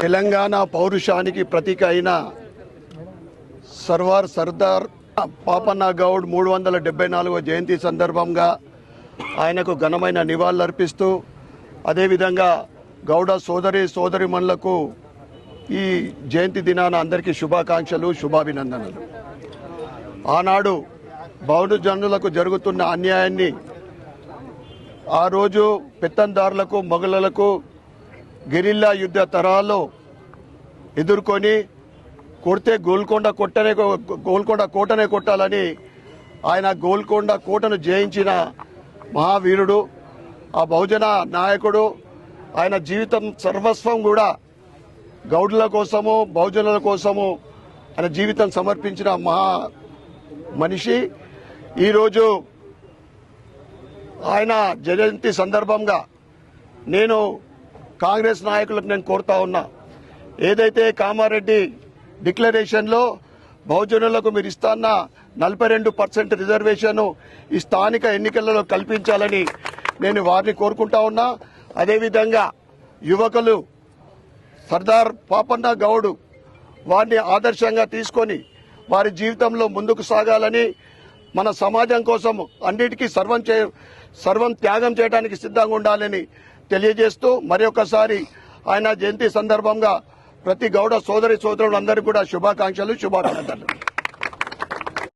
తెలంగాణ పౌరుషానికి ప్రతీక అయిన సర్వార్ సర్దార్ పాపన్న గౌడ్ మూడు వందల డెబ్బై నాలుగవ జయంతి సందర్భంగా ఆయనకు ఘనమైన నివాళులర్పిస్తూ అదేవిధంగా గౌడ సోదరి సోదరిమణులకు ఈ జయంతి దినాన అందరికీ శుభాకాంక్షలు శుభాభినందనలు. ఆనాడు బౌద్ధజనులకు జరుగుతున్న అన్యాయాన్ని ఆ రోజు పెత్తందారులకు మొగలకు గెరిల్లా యుద్ధ తరాల్లో ఎదుర్కొని కొడితే గోల్కొండ కొట్టనే గోల్కొండ కోటనే కొట్టాలని ఆయన గోల్కొండ కోటను జయించిన మహావీరుడు ఆ బహుజన నాయకుడు ఆయన జీవితం సర్వస్వం కూడా గౌడుల కోసము బహుజనుల కోసము ఆయన జీవితం సమర్పించిన మహా మనిషి. ఈరోజు ఆయన జయంతి సందర్భంగా నేను కాంగ్రెస్ నాయకులకు నేను కోరుతా ఉన్నా. ఏదైతే కామారెడ్డి డిక్లరేషన్లో బహుజనులకు మీరు ఇస్తాన్న నలభై రెండు పర్సెంట్ రిజర్వేషన్ ఈ స్థానిక ఎన్నికలలో కల్పించాలని నేను వారిని కోరుకుంటా ఉన్నా. అదేవిధంగా యువకులు సర్దార్ పాపన్న గౌడు వారిని ఆదర్శంగా తీసుకొని వారి జీవితంలో ముందుకు సాగాలని మన సమాజం కోసం అన్నిటికీ సర్వం చే సర్వం త్యాగం చేయడానికి సిద్ధంగా ఉండాలని తెలియజేస్తూ మరి ఒకసారి ఆయన జయంతి సందర్భంగా ప్రతి గౌడ సోదరి సోదరులందరికీ కూడా శుభాకాంక్షలు శుభాకాంక్షలు